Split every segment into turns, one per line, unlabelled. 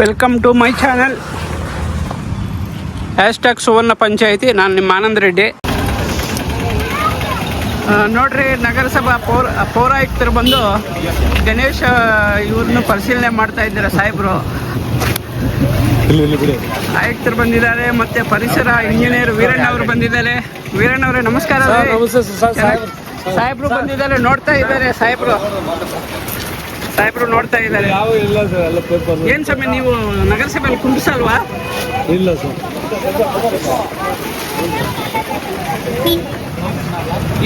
Welcome to my channel hashtag Suvarna Panchayati ನಾನು ನಿಮ್ಮ ಆನಂದ್ ರೆಡ್ಡಿ ನೋಡ್ರಿ ನಗರಸಭಾ ಪೌರ ಪೌರಾಯುಕ್ತರು ಬಂದು ಗಣೇಶ ಇವ್ರನ್ನ ಪರಿಶೀಲನೆ ಮಾಡ್ತಾ ಇದ್ದಾರೆ ಸಾಹೇಬರು. ಆಯುಕ್ತರು ಬಂದಿದ್ದಾರೆ ಮತ್ತೆ ಪರಿಸರ ಇಂಜಿನಿಯರ್ ವೀರಣ್ಣ ಅವರು ಬಂದಿದ್ದಾರೆ. ವೀರಣ್ಣ ಅವರೇ ನಮಸ್ಕಾರ ಸಾಹೇಬ್ರು ಬಂದಿದ್ದಾರೆ ನೋಡ್ತಾ ಇದ್ದಾರೆ ಸಾಹೇಬ್ರು. ಸಾಹೇಬ್ರು ನೋಡ್ತಾ ಇದ್ದಾರೆ.
ಯಾವ ಇಲ್ಲ ಸರ್ ಎಲ್ಲ ಪೇಪರ್
ಏನ್ ಸಮಯ ನೀವು ನಗರಸಭೆಯಲ್ಲಿ ಕುಂಬಿಸಲ್ವಾ
ಇಲ್ಲ ಸರ್.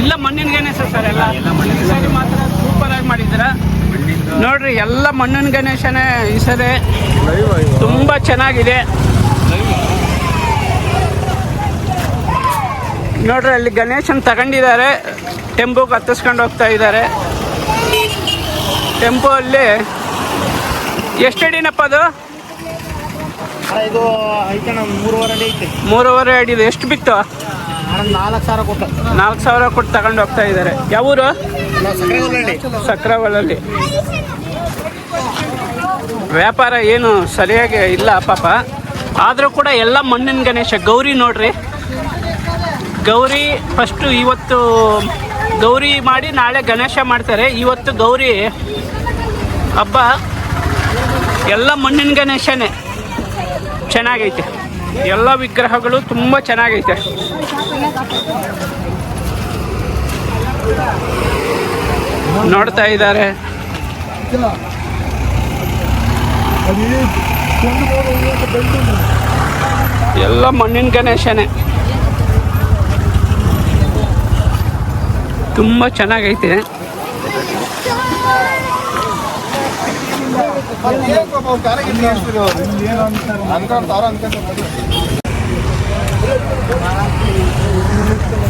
ಇಲ್ಲ ಮಣ್ಣಿನ ಗಣೇಶ ಸರ್ ಎಲ್ಲ. ಈ ಸರಿ ಮಾತ್ರ ಸೂಪರ್ ಆಗಿ ಮಾಡಿದ್ದೀರ? ನೋಡ್ರಿ ಎಲ್ಲ ಮಣ್ಣಿನ ಗಣೇಶನೇ ಈ ಸರಿ ತುಂಬಾ ಚೆನ್ನಾಗಿದೆ. ನೋಡ್ರಿ ಅಲ್ಲಿ ಗಣೇಶನ್ ತಗೊಂಡಿದ್ದಾರೆ. ಟೆಂಪೋಗೆ ಹತ್ತಿಸ್ಕೊಂಡು ಹೋಗ್ತಾ ಇದ್ದಾರೆ. ಟೆಂಪೋ ಅಲ್ಲಿ ಎಷ್ಟಡಿನಪ್ಪ ಅದು?
ಇದು ಮೂರುವರೆ ಅಡಿ ಐತೆ.
ಮೂರುವರೆ ಎಷ್ಟು ಬಿತ್ತು?
ನಾಲ್ಕು ಸಾವಿರ ಕೊಟ್ಟು.
ನಾಲ್ಕು ಸಾವಿರ ಕೊಟ್ಟು ತಗೊಂಡು ಹೋಗ್ತಾ ಇದ್ದಾರೆ. ಯಾವೂರು ಸಕ್ರವಲಲ್ಲಿ ವ್ಯಾಪಾರ ಏನು ಸರಿಯಾಗಿ ಇಲ್ಲ ಪಾಪ. ಆದರೂ ಕೂಡ ಎಲ್ಲ ಮಣ್ಣಿನ ಗಣೇಶ ಗೌರಿ ನೋಡ್ರಿ. ಗೌರಿ ಫಸ್ಟು ಇವತ್ತು ಗೌರಿ ಮಾಡಿ ನಾಳೆ ಗಣೇಶ ಮಾಡ್ತಾರೆ. ಇವತ್ತು ಗೌರಿ ಹಬ್ಬ. ಎಲ್ಲ ಮಣ್ಣಿನ ಗಣೇಶನೇ. ಚೆನ್ನಾಗೈತೆ. ಎಲ್ಲ ವಿಗ್ರಹಗಳು ತುಂಬ ಚೆನ್ನಾಗೈತೆ. ನೋಡ್ತಾ ಇದ್ದಾರೆ. ಎಲ್ಲ ಮಣ್ಣಿನ ಗಣೇಶನೇ. ತುಂಬ ಚೆನ್ನಾಗೈತೆ.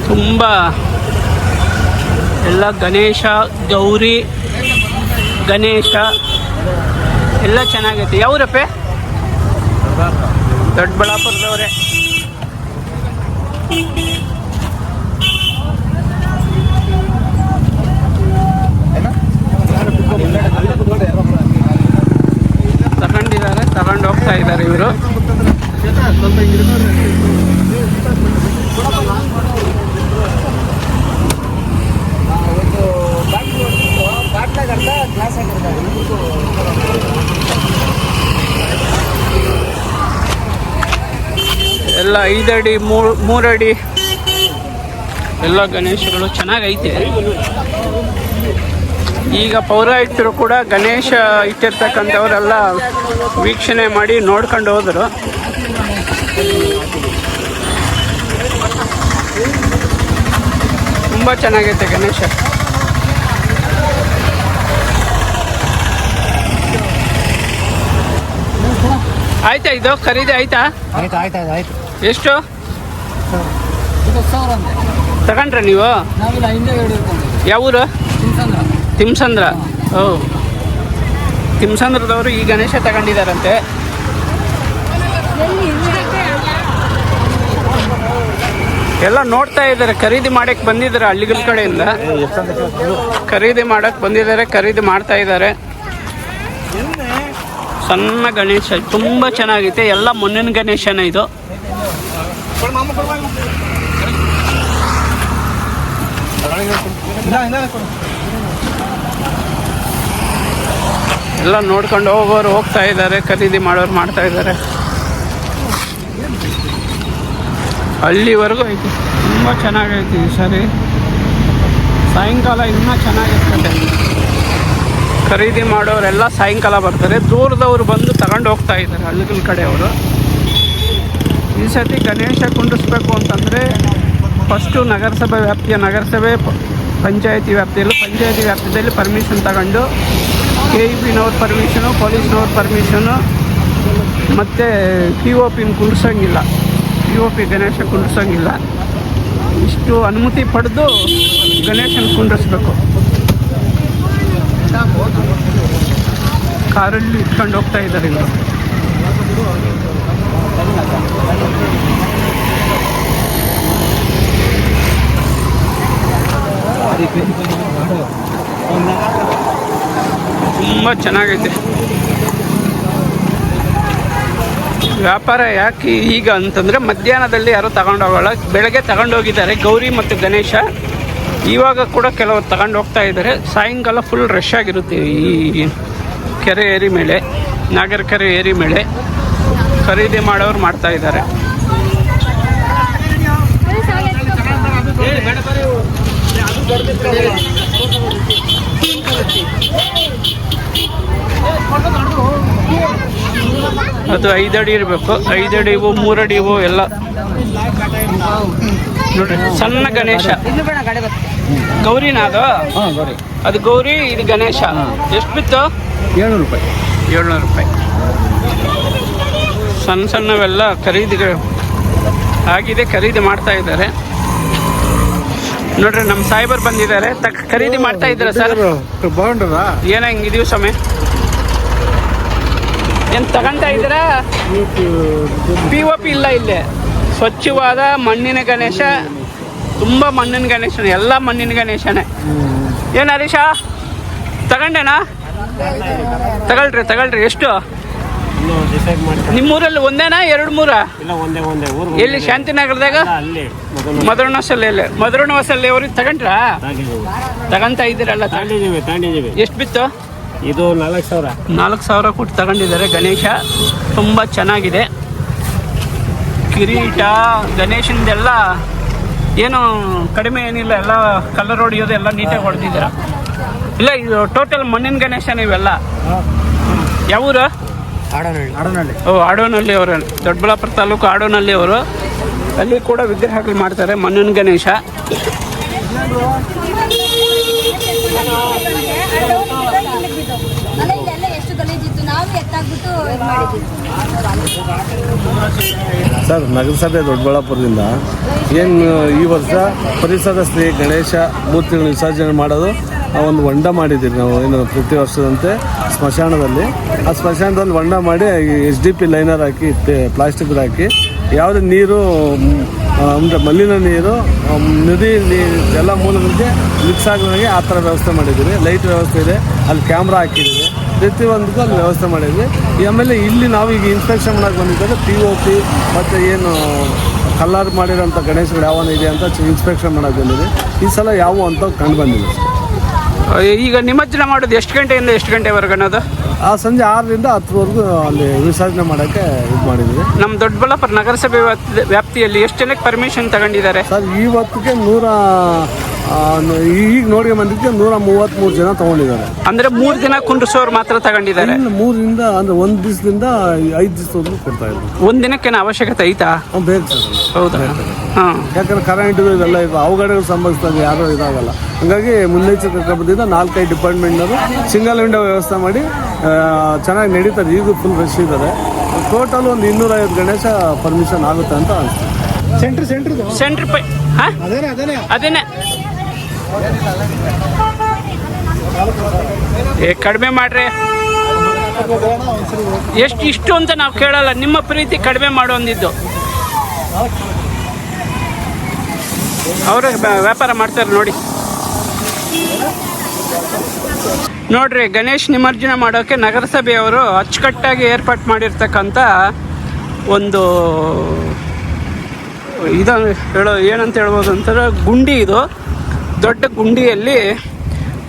ತುಂಬ ಎಲ್ಲ ಗಣೇಶ ಗೌರಿ ಗಣೇಶ ಎಲ್ಲ ಚೆನ್ನಾಗೈತೆ. ಯಾವ್ರಪ್ಪೆ? ದೊಡ್ಡಬಳ್ಳಾಪುರದವ್ರೆ ತಗೊಂಡಿದ್ದಾರೆ ತಗೊಂಡು ಹೋಗ್ತಾ ಇದ್ದಾರೆ ಇವರು. ಎಲ್ಲ ಐದಡಿ ಮೂರು ಮೂರಡಿ. ಎಲ್ಲ ಗಣೇಶಗಳು ಚೆನ್ನಾಗೈತೆ. ಈಗ ಪೌರಾಯುಕ್ತರು ಕೂಡ ಗಣೇಶ ಇಟ್ಟಿರ್ತಕ್ಕಂಥವರೆಲ್ಲ ವೀಕ್ಷಣೆ ಮಾಡಿ ನೋಡ್ಕೊಂಡು ಹೋದರು. ತುಂಬ ಚೆನ್ನಾಗೈತೆ ಗಣೇಶ. ಆಯ್ತಾ ಇದು ಖರೀದಿ ಆಯ್ತಾ? ಎಷ್ಟು? ತಗೊಂಡ್ರ ನೀವು? ಯಾವ ಊರು ತಿಮ್ಸಂದ್ರ. ಓ. ತಿಮ್ಸಂದ್ರದವರು ಈ ಗಣೇಶ ತಗೊಂಡಿದ್ದಾರಂತೆ ಎಲ್ಲ ನೋಡ್ತಾ ಇದ್ದಾರೆ, ಖರೀದಿ ಮಾಡಕ್ಕೆ ಬಂದಿದ್ದಾರೆ ಹಳ್ಳಿಗಳ ಕಡೆಯಿಂದ. ಖರೀದಿ ಮಾಡಕ್ಕೆ ಬಂದಿದ್ದಾರೆ, ಖರೀದಿ ಮಾಡ್ತಾ ಇದ್ದಾರೆ. ಸಣ್ಣ ಗಣೇಶ, ತುಂಬ ಚೆನ್ನಾಗಿದೆ ಎಲ್ಲ ಮೊನ್ನಿನ ಗಣೇಶನೇ ಇದು. ಎಲ್ಲ ನೋಡ್ಕೊಂಡು ಹೋಗೋರು ಹೋಗ್ತಾ ಇದ್ದಾರೆ, ಖರೀದಿ ಮಾಡೋರು ಮಾಡ್ತಾ ಇದ್ದಾರೆ. ಹಳ್ಳಿವರೆಗೂ ಐತಿ. ತುಂಬ ಚೆನ್ನಾಗೈತಿ ಈ ಸರಿ. ಸಾಯಂಕಾಲ ಇನ್ನೂ ಚೆನ್ನಾಗಿರ್ತದೆ. ಖರೀದಿ ಮಾಡೋರೆಲ್ಲ ಸಾಯಂಕಾಲ ಬರ್ತಾರೆ. ದೂರದವ್ರು ಬಂದು ತಗೊಂಡು ಹೋಗ್ತಾ ಇದ್ದಾರೆ, ಹಳ್ಳಿಗಳ ಕಡೆಯವರು. ಈ ಸತಿ ಗಣೇಶ ಕುಂಡಿಸ್ಬೇಕು ಅಂತಂದರೆ ಫಸ್ಟು ನಗರಸಭೆ ವ್ಯಾಪ್ತಿಯ ನಗರಸಭೆ, ಪಂಚಾಯತಿ ವ್ಯಾಪ್ತಿಯಲ್ಲಿ ಪಂಚಾಯತಿ ವ್ಯಾಪ್ತಿಯಲ್ಲಿ ಪರ್ಮಿಷನ್ ತಗೊಂಡು ಕೆ ಇ ಪಿನವ್ರ ಪರ್ಮಿಷನು ಪೊಲೀಸ್ನವ್ರ ಪರ್ಮಿಷನು ಮತ್ತು ಪಿ ಒ ಪಿನ ಕುಂಡ್ಸಂಗಿಲ್ಲ. ಪಿ ಒ ಪಿ ಗಣೇಶ ಕುಂಡ್ಸಂಗಿಲ್ಲ. ಇಷ್ಟು ಅನುಮತಿ ಪಡೆದು ಗಣೇಶನ ಕುಂಡ್ರಿಸ್ಬೇಕು. ಕಾರಲ್ಲಿ ಇಟ್ಕೊಂಡು ಹೋಗ್ತಾ ಇದ್ದಾರೆ ಇವರು. ತುಂಬ ಚೆನ್ನಾಗೈತೆ. ವ್ಯಾಪಾರ ಯಾಕೆ ಈಗ ಅಂತಂದರೆ ಮಧ್ಯಾಹ್ನದಲ್ಲಿ ಯಾರು ತಗೊಂಡೋಗಲ್ಲ ಬೆಳಗ್ಗೆ ತಗೊಂಡೋಗಿದ್ದಾರೆ ಗೌರಿ ಮತ್ತು ಗಣೇಶ. ಇವಾಗ ಕೂಡ ಕೆಲವರು ತಗೊಂಡು ಹೋಗ್ತಾ ಇದ್ದಾರೆ. ಸಾಯಂಕಾಲ ಫುಲ್ ರಶ್ ಆಗಿರುತ್ತೆ ಈ ಕೆರೆ ಏರಿ ಮೇಲೆ, ನಾಗರ ಕೆರೆ ಏರಿ ಮೇಲೆ ಖರೀದಿ ಮಾಡೋರು ಮಾಡ್ತಾ ಇದ್ದಾರೆ. ಅದು ಅಡಿ ಇರಬೇಕು. ಐದಡಿ ಇವು ಮೂರಡಿ ಇವು ಎಲ್ಲ. ನೋಡ್ರಿ ಸಣ್ಣ ಗಣೇಶ.
ಗೌರಿನಾದು?
ಗೌರಿನ ಅದು ಅದು ಗೌರಿ ಇದು ಗಣೇಶ. ಎಷ್ಟು ಬಿತ್ತು?
ಏಳ್ನೂರು ರೂಪಾಯಿ.
ಏಳ್ನೂರು ರೂಪಾಯಿ. ಸಣ್ಣ ಸಣ್ಣವೆಲ್ಲ ಖರೀದಿಗಳು ಆಗಿದೆ ಖರೀದಿ ಮಾಡ್ತಾ ಇದ್ದಾರೆ. ನೋಡ್ರಿ ನಮ್ಮ ಸಾಹೇಬರು ಬಂದಿದ್ದಾರೆ. ತಕ್ ಖರೀದಿ ಮಾಡ್ತಾ ಇದ್ದಾರೆ ಸರ್?
ಬಾగుಂಟದಾ
ಏನ ಹಿಂಗಿದೀವಿ ಸಮಯ ಏನು ತಗೊಂತಾ ಇದ್ದೀರಾ? ಪಿ ಒ ಪಿ ಇಲ್ಲ ಇಲ್ಲಿ. ಸ್ವಚ್ಛವಾದ ಮಣ್ಣಿನ ಗಣೇಶ ತುಂಬ ಮಣ್ಣಿನ ಗಣೇಶನೇ ಎಲ್ಲ ಮಣ್ಣಿನ ಗಣೇಶನೇ. ಏನು ಹರೀಶ? ತಗೊಂಡೇನಾ? ತಗೊಳ್ರಿ ತಗೊಳ್ರಿ ಎಷ್ಟು? ನಿಮ್ಮೂರಲ್ಲಿ ಒಂದೇನಾ ಎರಡು ಮೂರ? ಎಲ್ಲಿ ಶಾಂತಿನಗರದಾಗ? ಮಧುರನವಸಲ್ಲಿ ಮಧುರನವಸಲ್ಲಿ ಅವ್ರಿಗೆ ತಗೊಂಡ್ರಾ? ತಗಂತ ಇದ್ದೀರಲ್ಲ ಎಷ್ಟು ಬಿತ್ತು?
ಇದು ನಾಲ್ಕು ಸಾವಿರ.
ನಾಲ್ಕು ಸಾವಿರ ಕೊಟ್ಟು ತಗೊಂಡಿದ್ದಾರೆ ಗಣೇಶ. ತುಂಬ ಚೆನ್ನಾಗಿದೆ. ಕಿರೀಟ ಗಣೇಶನದೆಲ್ಲ ಏನು ಕಡಿಮೆ ಏನಿಲ್ಲ ಎಲ್ಲ ಕಲರ್ ಹೊಡೆಯೋದು ಎಲ್ಲ ನೀಟಾಗಿ ಹೊಡೆದಿದ್ದೀರ? ಇಲ್ಲ ಇದು ಟೋಟಲ್ ಮಣ್ಣಿನ ಗಣೇಶನ ಇವೆಲ್ಲ. ಯಾವೂರು
ಆಡೋನಹಳ್ಳಿ. ಆಡೋನಹಳ್ಳಿ.
ಓ ಆಡೋನಲ್ಲಿ ಅವರು. ದೊಡ್ಡಬಳ್ಳಾಪುರ ತಾಲೂಕು ಆಡೋನಲ್ಲಿ ಅವರು. ಅಲ್ಲಿ ಕೂಡ ವಿಗ್ರಹಗಳು ಮಾಡ್ತಾರೆ ಮಣ್ಣಿನ ಗಣೇಶ
ಅಲ್ಲ ಇಲ್ಲೆಲ್ಲ ಎಷ್ಟು ಗಲೀಜಿತ್ತು ನಾವು
ಸರ್, ನಗರಸಭೆ ದೊಡ್ಡಬಳ್ಳಾಪುರದಿಂದ ಏನು, ಈ ವರ್ಷ ಪರಿಸರ ಸ್ನೇಹಿ ಗಣೇಶ ಮೂರ್ತಿಗಳ ವಿಸರ್ಜನೆ ಮಾಡೋದು ಒಂದು ಹೊಂಡ ಮಾಡಿದ್ದೀವಿ ನಾವು, ಏನು ಪ್ರತಿ ವರ್ಷದಂತೆ ಸ್ಮಶಾನದಲ್ಲಿ. ಆ ಸ್ಮಶಾನದಲ್ಲಿ ಹೊಂಡ ಮಾಡಿ ಎಚ್ ಡಿ ಪಿ ಲೈನರ್ ಹಾಕಿ ಪ್ಲಾಸ್ಟಿಕ್ ಹಾಕಿ, ಯಾವುದೇ ನೀರು ಅಂದರೆ ಮಲ್ಲಿನ ನೀರು ನದಿ, ನೀರು ಎಲ್ಲ ಮೂಲಗಳಿಗೆ ಮಿಕ್ಸ್ ಆಗೋಂಗೆ ಆ ಥರ ವ್ಯವಸ್ಥೆ ಮಾಡಿದ್ದೀವಿ. ಲೈಟ್ ವ್ಯವಸ್ಥೆ ಇದೆ. ಅಲ್ಲಿ ಕ್ಯಾಮ್ರಾ ಹಾಕಿದ್ದೀವಿ. ಪ್ರತಿಯೊಂದಕ್ಕೂ ಅಲ್ಲಿ ವ್ಯವಸ್ಥೆ ಮಾಡಿದ್ವಿ. ಆಮೇಲೆ ಇಲ್ಲಿ ನಾವು ಈಗ ಇನ್ಸ್ಪೆಕ್ಷನ್ ಮಾಡಕ್ಕೆ ಬಂದಿದ್ದಾಗ ಪಿ ಒ ಪಿ ಮತ್ತು ಏನು ಕಲ್ಲರ್ ಮಾಡಿರೋಂಥ ಗಣೇಶಗಳು ಯಾವನ ಇದೆ ಅಂತ ಇನ್ಸ್ಪೆಕ್ಷನ್ ಮಾಡಕ್ಕೆ ಬಂದಿದೆ ಈ ಸಲ ಯಾವ ಅಂತ ಕಂಡು ಬಂದಿದೆ
ಈಗ ನಿಮಜ್ಜನ ಮಾಡೋದು ಎಷ್ಟು ಗಂಟೆಯಿಂದ ಎಷ್ಟು ಗಂಟೆವರೆಗೆ ಅನ್ನೋದು?
ಆ ಸಂಜೆ ಆರರಿಂದ ಹತ್ತರವರೆಗೂ ಅಲ್ಲಿ ವಿಸರ್ಜನೆ ಮಾಡೋಕ್ಕೆ ಇದು ಮಾಡಿದ್ವಿ.
ನಮ್ಮ ದೊಡ್ಡಬಳ್ಳಾಪುರ ನಗರಸಭೆ ವ್ಯಾಪ್ತಿ- ವ್ಯಾಪ್ತಿಯಲ್ಲಿ ಎಷ್ಟು ಜನಕ್ಕೆ ಪರ್ಮಿಷನ್ ತಗೊಂಡಿದ್ದಾರೆ?
ಸರ್ ಇವತ್ತಿಗೆ ನೂರ ಈಗ ನೋಡಿ ಬಂದಿದ್ದಕ್ಕೆ ನೂರ ಮೂವತ್ತ್ಮೂರು ಜನ ತಗೊಂಡಿದ್ದಾರೆ.
ಅಂದ್ರೆ ಮೂರು ದಿನ ಕುಂಡ್ರಿಸೋರು ಮಾತ್ರ ತಗೊಂಡಿದ್ದಾರೆ?
ಮೂರಿಂದ ಅಂದ್ರೆ ಒಂದು ದಿವಸದಿಂದ ಐದು ದಿವಸವರೆಗೂ ಕೊಡ್ತಾ ಇದ್ರು
ಒಂದ್ ದಿನಕ್ಕೇನು ಅವಶ್ಯಕತೆ ಐತಾ?
ಅವ್ನು ಬೇಕು ಸರ್.
ಹೌದಾ? ಹಾಂ.
ಯಾಕಂದ್ರೆ ಕರೆಂಟ್ ಇವೆಲ್ಲ ಇವೆ ಅವಘಡಗಳು ಸಂಭವಿಸ್ತದೆ ಯಾರೂ ಇದಾಗಲ್ಲ. ಹಂಗಾಗಿ ಮುನ್ನೆಚ್ಚರಿಕೆ ಕ್ರಮದಿಂದ ನಾಲ್ಕೈದು ಡಿಪಾರ್ಟ್ಮೆಂಟ್ನವರು ಸಿಂಗಲ್ ವಿಂಡೋ ವ್ಯವಸ್ಥೆ ಮಾಡಿ ಚೆನ್ನಾಗಿ ನಡೀತಾರೆ ಈಗ ಫುಲ್ ರಶ್ ಇದ್ದಾರೆ. ಟೋಟಲ್ ಒಂದು ಇನ್ನೂರೈವತ್ತು ಗಣೇಶ ಪರ್ಮಿಷನ್ ಆಗುತ್ತೆ ಅಂತ ಅನ್ಸುತ್ತೆ
ಸೆಂಟ್ರ್ ಸೆಂಟ್ರ್
ಸೆಂಟ್ರ್ ಪೈ ಹಾಂ?
ಅದೇನೆ ಅದೇನೆ?
ಅದೇನೆ. ಏ, ಕಡಿಮೆ ಮಾಡ್ರಿ. ಎಷ್ಟು ಇಷ್ಟು ಅಂತ ನಾವು ಕೇಳಲ್ಲ, ನಿಮ್ಮ ಪ್ರೀತಿ ಕಡಿಮೆ ಮಾಡೋಂದಿದ್ದು. ಅವರು ವ್ಯಾಪಾರ ಮಾಡ್ತಾರೆ ನೋಡಿ. ನೋಡ್ರಿ, ಗಣೇಶ್ ನಿಮರ್ಜನೆ ಮಾಡೋಕ್ಕೆ ನಗರಸಭೆಯವರು ಅಚ್ಚುಕಟ್ಟಾಗಿ ಏರ್ಪಾಟ್ ಮಾಡಿರ್ತಕ್ಕಂಥ ಒಂದು ಇದು ಹೇಳೋ ಏನಂತ ಹೇಳ್ಬೋದು ಅಂತಂದ್ರೆ ಗುಂಡಿ ಇದು. ದೊಡ್ಡ ಗುಂಡಿಯಲ್ಲಿ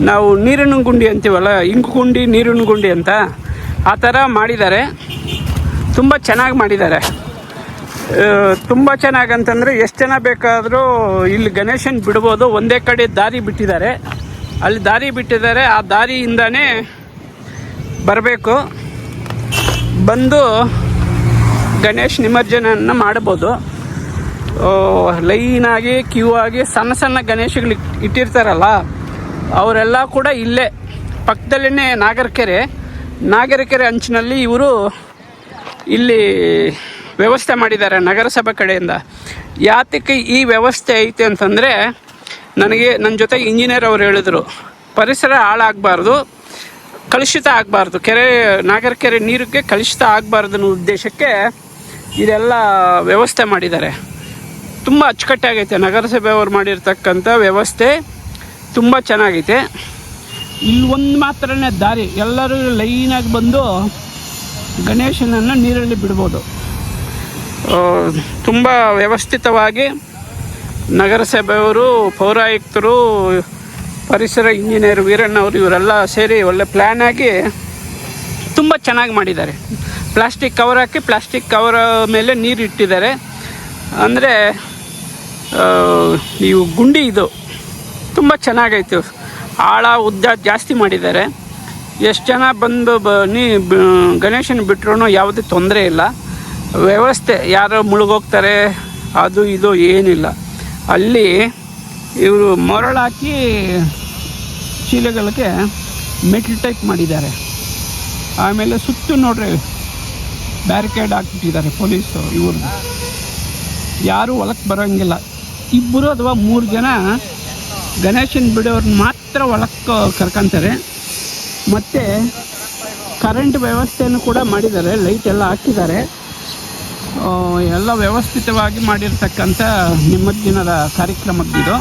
ನಾವು ನೀರಿನ ಗುಂಡಿ ಅಂತೀವಲ್ಲ ಇಂಗು ಗುಂಡಿ, ನೀರಿನ ಗುಂಡಿ ಅಂತ ಆ ಥರ ಮಾಡಿದ್ದಾರೆ. ತುಂಬ ಚೆನ್ನಾಗಿ ಮಾಡಿದ್ದಾರೆ. ತುಂಬ ಚೆನ್ನಾಗಿ ಅಂತಂದರೆ ಎಷ್ಟು ಜನ ಬೇಕಾದರೂ ಇಲ್ಲಿ ಗಣೇಶನ್ ಬಿಡ್ಬೋದು. ಒಂದೇ ಕಡೆ ದಾರಿ ಬಿಟ್ಟಿದ್ದಾರೆ. ಅಲ್ಲಿ ದಾರಿ ಬಿಟ್ಟಿದ್ದಾರೆ. ಆ ದಾರಿಯಿಂದನೇ ಬರಬೇಕು. ಬಂದು ಗಣೇಶ್ ನಿಮಜ್ಜನನ್ನು ಮಾಡ್ಬೋದು. ಲೈನಾಗಿ ಕ್ಯೂ ಆಗಿ ಸಣ್ಣ ಸಣ್ಣ ಗಣೇಶಗಳು ಇಟ್ಟಿರ್ತಾರಲ್ಲ, ಅವರೆಲ್ಲ ಕೂಡ ಇಲ್ಲೇ. ಪಕ್ಕದಲ್ಲೇ ನಾಗರಕೆರೆ. ನಾಗರಕೆರೆ ಅಂಚಿನಲ್ಲಿ ಇವರು ಇಲ್ಲಿ ವ್ಯವಸ್ಥೆ ಮಾಡಿದ್ದಾರೆ ನಗರಸಭೆ ಕಡೆಯಿಂದ. ಯಾತಕ್ಕೆ ಈ ವ್ಯವಸ್ಥೆ ಐತೆ ಅಂತಂದರೆ, ನನಗೆ ನನ್ನ ಜೊತೆ ಇಂಜಿನಿಯರ್ ಅವರು ಹೇಳಿದರು, ಪರಿಸರ ಹಾಳಾಗಬಾರ್ದು, ಕಲುಷಿತ ಆಗಬಾರ್ದು. ಕೆರೆ ನಾಗರ ಕೆರೆ ನೀರಿಗೆ ಕಲುಷಿತ ಆಗಬಾರ್ದು ಅನ್ನೋ ಉದ್ದೇಶಕ್ಕೆ ಇದೆಲ್ಲ ವ್ಯವಸ್ಥೆ ಮಾಡಿದ್ದಾರೆ. ತುಂಬ ಅಚ್ಚುಕಟ್ಟಾಗೈತೆ. ನಗರಸಭೆಯವರು ಮಾಡಿರ್ತಕ್ಕಂಥ ವ್ಯವಸ್ಥೆ ತುಂಬ ಚೆನ್ನಾಗೈತೆ. ಇಲ್ಲಿ ಒಂದು ಮಾತ್ರನೇ ದಾರಿ. ಎಲ್ಲರೂ ಲೈನಾಗಿ ಬಂದು ಗಣೇಶನನ್ನು ನೀರಲ್ಲಿ ಬಿಡ್ಬೋದು. ತುಂಬ ವ್ಯವಸ್ಥಿತವಾಗಿ ನಗರಸಭೆಯವರು, ಪೌರಾಯುಕ್ತರು, ಪರಿಸರ ಇಂಜಿನಿಯರ್ ವೀರಣ್ಣವರು ಇವರೆಲ್ಲ ಸೇರಿ ಒಳ್ಳೆ ಪ್ಲ್ಯಾನ್ ಆಗಿ ತುಂಬ ಚೆನ್ನಾಗಿ ಮಾಡಿದ್ದಾರೆ. ಪ್ಲಾಸ್ಟಿಕ್ ಕವರ್ ಹಾಕಿ ಪ್ಲಾಸ್ಟಿಕ್ ಕವರ್ ಮೇಲೆ ನೀರು ಇಟ್ಟಿದ್ದಾರೆ. ಅಂದರೆ ಇವು ಗುಂಡಿ ಇದು ತುಂಬ ಚೆನ್ನಾಗೈತೆ. ಆಳ ಉದ್ದ ಜಾಸ್ತಿ ಮಾಡಿದ್ದಾರೆ. ಎಷ್ಟು ಜನ ಬಂದು ಬ, ನೀ ಗಣೇಶನ ಬಿಟ್ಟರೂ ಯಾವುದೇ ತೊಂದರೆ ಇಲ್ಲ. ವ್ಯವಸ್ಥೆ, ಯಾರೋ ಮುಳುಗೋಗ್ತಾರೆ, ಅದು ಇದು ಏನಿಲ್ಲ. ಅಲ್ಲಿ ಇವರು ಮರಳಾಕಿ ಚೀಲಗಳಿಗೆ ಮೆಟ್ಲ್ ಟೈಪ್ ಮಾಡಿದ್ದಾರೆ. ಆಮೇಲೆ ಸುತ್ತು ನೋಡ್ರಿ, ಬ್ಯಾರಿಕೇಡ್ ಹಾಕ್ಬಿಟ್ಟಿದ್ದಾರೆ ಪೊಲೀಸು ಇವ್ರನ್ನ ಯಾರೂ ಹೊಲಕ್ಕೆ ಬರೋಂಗಿಲ್ಲ. ಇಬ್ಬರು ಅಥವಾ ಮೂರು ಜನ ಗಣೇಶನ ಬಿಡೋರ್ನ ಮಾತ್ರ ಒಳಕ್ಕೆ ಕರ್ಕೊಂತಾರೆ. ಮತ್ತು ಕರೆಂಟ್ ವ್ಯವಸ್ಥೆಯನ್ನು ಕೂಡ ಮಾಡಿದ್ದಾರೆ. ಲೈಟ್ ಎಲ್ಲ ಹಾಕಿದ್ದಾರೆ. ಎಲ್ಲ ವ್ಯವಸ್ಥಿತವಾಗಿ ಮಾಡಿರ್ತಕ್ಕಂಥ ನಿಮಜ್ಜನದ ಕಾರ್ಯಕ್ರಮದ್ದಿದು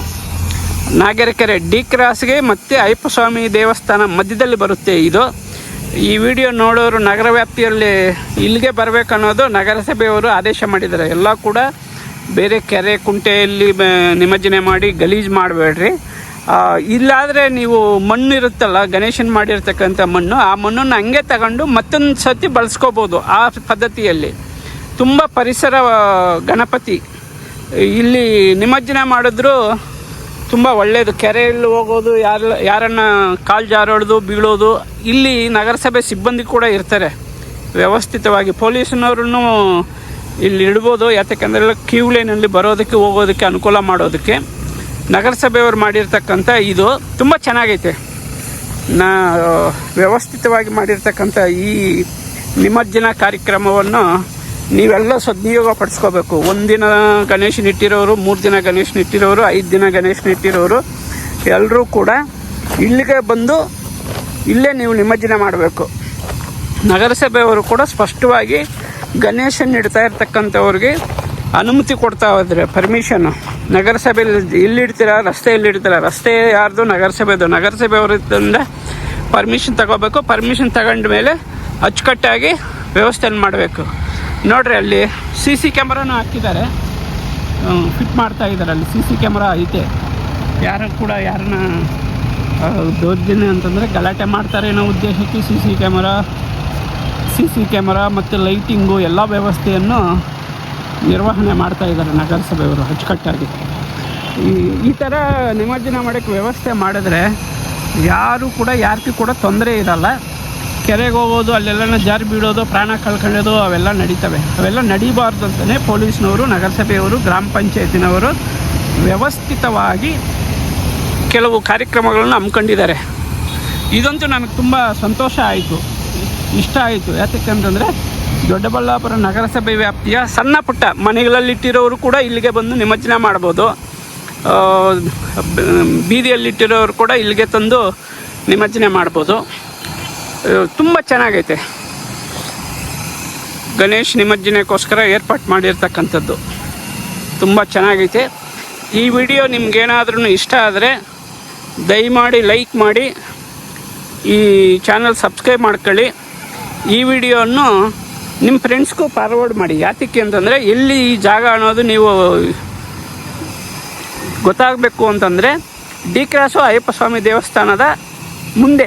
ನಾಗರಿಕರೆ, ಡಿ ಕ್ರಾಸ್ಗೆ ಮತ್ತು ಅಯ್ಯಪ್ಪಸ್ವಾಮಿ ದೇವಸ್ಥಾನ ಮಧ್ಯದಲ್ಲಿ ಬರುತ್ತೆ ಇದು. ಈ ವಿಡಿಯೋ ನೋಡೋರು ನಗರ ವ್ಯಾಪ್ತಿಯಲ್ಲಿ ಇಲ್ಲಿಗೆ ಬರಬೇಕನ್ನೋದು ನಗರಸಭೆಯವರು ಆದೇಶ ಮಾಡಿದ್ದಾರೆ. ಎಲ್ಲ ಕೂಡ ಬೇರೆ ಕೆರೆ ಕುಂಟೆಯಲ್ಲಿ ನಿಮಜ್ಜನೆ ಮಾಡಿ ಗಲೀಜು ಮಾಡಬೇಡ್ರಿ. ಇಲ್ಲಾದರೆ ನೀವು ಮಣ್ಣು ಇರುತ್ತಲ್ಲ ಗಣೇಶನ್ ಮಾಡಿರ್ತಕ್ಕಂಥ ಮಣ್ಣು, ಆ ಮಣ್ಣನ್ನು ಹಂಗೆ ತಗೊಂಡು ಮತ್ತೊಂದು ಸತಿ ಬಳಸ್ಕೋಬೋದು ಆ ಪದ್ಧತಿಯಲ್ಲಿ. ತುಂಬ ಪರಿಸರ ಗಣಪತಿ. ಇಲ್ಲಿ ನಿಮಜ್ಜನೆ ಮಾಡಿದ್ರು ತುಂಬ ಒಳ್ಳೆಯದು ಕೆರೆಯಲ್ಲಿ ಹೋಗೋದು, ಯಾರ, ಯಾರನ್ನ ಕಾಲು ಜಾರೋಡ್ದು ಬೀಳೋದು, ಇಲ್ಲಿ ನಗರಸಭೆ ಸಿಬ್ಬಂದಿ ಕೂಡ ಇರ್ತಾರೆ. ವ್ಯವಸ್ಥಿತವಾಗಿ ಪೊಲೀಸ್ನವ್ರನ್ನು ಇಲ್ಲಿ ಇಡ್ಬೋದು. ಯಾಕಂದ್ರೆ ಕ್ಯೂ ಲೈನಲ್ಲಿ ಬರೋದಕ್ಕೆ, ಹೋಗೋದಕ್ಕೆ ಅನುಕೂಲ ಮಾಡೋದಕ್ಕೆ ನಗರಸಭೆಯವರು ಮಾಡಿರ್ತಕ್ಕಂಥ ಇದು ತುಂಬ ಚೆನ್ನಾಗೈತೆ. ನಾ ವ್ಯವಸ್ಥಿತವಾಗಿ ಮಾಡಿರ್ತಕ್ಕಂಥ ಈ ನಿಮಜ್ಜನ ಕಾರ್ಯಕ್ರಮವನ್ನು ನೀವೆಲ್ಲ ಸದ್ವಿನಿಯೋಗ ಪಡಿಸ್ಕೋಬೇಕು. ಒಂದಿನ ಗಣೇಶನ ಇಟ್ಟಿರೋರು, ಮೂರು ದಿನ ಗಣೇಶನ ಇಟ್ಟಿರೋರು, ಐದು ದಿನ ಗಣೇಶನ ಇಟ್ಟಿರೋರು ಎಲ್ಲರೂ ಕೂಡ ಇಲ್ಲಿಗೆ ಬಂದು ಇಲ್ಲೇ ನೀವು ನಿಮಜ್ಜನ ಮಾಡಬೇಕು. ನಗರಸಭೆಯವರು ಕೂಡ ಸ್ಪಷ್ಟವಾಗಿ ಗಣೇಶನ ಇಡ್ತಾ ಇರ್ತಕ್ಕಂಥವ್ರಿಗೆ ಅನುಮತಿ ಕೊಡ್ತಾ ಹೋದ್ರೆ ಪರ್ಮಿಷನ್ ನಗರಸಭೆಯಲ್ಲಿ ಇಲ್ಲಿ ರಸ್ತೆ ರಸ್ತೆಯಲ್ಲಿ ಇಡ್ತೀರಾ? ರಸ್ತೆ ಯಾರ್ದು? ನಗರಸಭೆದು. ನಗರಸಭೆಯವರಿಂದ ಪರ್ಮಿಷನ್ ತಗೋಬೇಕು. ಪರ್ಮಿಷನ್ ತಗೊಂಡ ಮೇಲೆ ಅಚ್ಚುಕಟ್ಟಾಗಿ ವ್ಯವಸ್ಥೆಯನ್ನು ಮಾಡಬೇಕು. ನೋಡ್ರಿ, ಅಲ್ಲಿ ಸಿ ಸಿ ಕ್ಯಾಮ್ರಾನು ಹಾಕಿದ್ದಾರೆ. ಫಿಟ್ ಮಾಡ್ತಾ ಇದ್ದಾರೆ. ಅಲ್ಲಿ ಸಿ ಸಿ ಕ್ಯಾಮ್ರಾ ಐತೆ. ಯಾರು ಕೂಡ ಯಾರನ್ನ ದೌರ್ಜನ್ಯ ಅಂತಂದರೆ ಗಲಾಟೆ ಮಾಡ್ತಾರೆ ಅನ್ನೋ ಉದ್ದೇಶಕ್ಕೆ C C camera C C camera ಮತ್ತು ಲೈಟಿಂಗು ಎಲ್ಲ ವ್ಯವಸ್ಥೆಯನ್ನು ನಿರ್ವಹಣೆ ಮಾಡ್ತಾ ಇದ್ದಾರೆ ನಗರಸಭೆಯವರು ಅಚ್ಚುಕಟ್ಟಾಗಿ. ಈ ಈ ಥರ ನಿಮಜ್ಜನ ಮಾಡೋಕ್ಕೆ ವ್ಯವಸ್ಥೆ ಮಾಡಿದ್ರೆ ಯಾರು ಕೂಡ ಯಾರಿಗೂ ಕೂಡ ತೊಂದರೆ ಇರಲ್ಲ. ಕೆರೆಗೆ ಹೋಗೋದು ಅಲ್ಲೆಲ್ಲ ಜಾರಿ ಬೀಳೋದು, ಪ್ರಾಣ ಕಳ್ಕೊಳ್ಳೋದು, ಅವೆಲ್ಲ ನಡೀತವೆ. ಅವೆಲ್ಲ ನಡೀಬಾರ್ದು ಅಂತಲೇ ಪೊಲೀಸ್ನವರು, ನಗರಸಭೆಯವರು, ಗ್ರಾಮ ಪಂಚಾಯತಿನವರು ವ್ಯವಸ್ಥಿತವಾಗಿ ಕೆಲವು ಕಾರ್ಯಕ್ರಮಗಳನ್ನು ಹಮ್ಮಿಕೊಂಡಿದ್ದಾರೆ. ಇದಂತೂ ನನಗೆ ತುಂಬ ಸಂತೋಷ ಆಯಿತು. ಇಷ್ಟ ಆಯಿತು. ಯಾತಕ್ಕಂತಂದರೆ ದೊಡ್ಡಬಳ್ಳಾಪುರ ನಗರಸಭೆ ವ್ಯಾಪ್ತಿಯ ಸಣ್ಣ ಪುಟ್ಟ ಮನೆಗಳಲ್ಲಿಟ್ಟಿರೋರು ಕೂಡ ಇಲ್ಲಿಗೆ ಬಂದು ನಿಮಜ್ಜನೆ ಮಾಡ್ಬೋದು. ಬೀದಿಯಲ್ಲಿಟ್ಟಿರೋರು ಕೂಡ ಇಲ್ಲಿಗೆ ತಂದು ನಿಮಜ್ಜನೆ ಮಾಡ್ಬೋದು. ತುಂಬ ಚೆನ್ನಾಗೈತೆ. ಗಣೇಶ್ ನಿಮಜ್ಜನೆಗೋಸ್ಕರ ಏರ್ಪಾಟ್ ಮಾಡಿರ್ತಕ್ಕಂಥದ್ದು. ತುಂಬ ಚೆನ್ನಾಗೈತೆ. ಈ ವಿಡಿಯೋ ನಿಮ್ಗೇನಾದ್ರೂ ಇಷ್ಟ ಆದರೆ ದಯಮಾಡಿ ಲೈಕ್ ಮಾಡಿ, ಈ ಚಾನಲ್ ಸಬ್ಸ್ಕ್ರೈಬ್ ಮಾಡ್ಕೊಳ್ಳಿ. ಈ ವಿಡಿಯೋವನ್ನು ನಿಮ್ಮ ಫ್ರೆಂಡ್ಸ್ಗೂ ಫಾರ್ವರ್ಡ್ ಮಾಡಿ. ಯಾತಕ್ಕೆ ಅಂತಂದರೆ ಎಲ್ಲಿ ಈ ಜಾಗ ಅನ್ನೋದು ನೀವು ಗೊತ್ತಾಗಬೇಕು ಅಂತಂದರೆ ಡಿ ಕ್ರಾಸು ಅಯ್ಯಪ್ಪ ಸ್ವಾಮಿ ದೇವಸ್ಥಾನದ ಮುಂದೆ.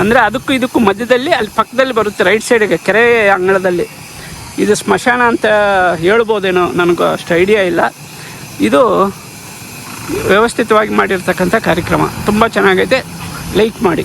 ಅಂದರೆ ಅದಕ್ಕೂ ಇದಕ್ಕೂ ಮಧ್ಯದಲ್ಲಿ ಅಲ್ಲಿ ಪಕ್ಕದಲ್ಲಿ ಬರುತ್ತೆ ರೈಟ್ ಸೈಡಿಗೆ ಕೆರೆ ಅಂಗಳದಲ್ಲಿ. ಇದು ಸ್ಮಶಾನ ಅಂತ ಹೇಳ್ಬೋದೇನೋ ನನಗೂ ಅಷ್ಟು ಐಡಿಯಾ ಇಲ್ಲ. ಇದು ವ್ಯವಸ್ಥಿತವಾಗಿ ಮಾಡಿರ್ತಕ್ಕಂಥ ಕಾರ್ಯಕ್ರಮ. ತುಂಬ ಚೆನ್ನಾಗೈತೆ. ಲೈಕ್ ಮಾಡಿ.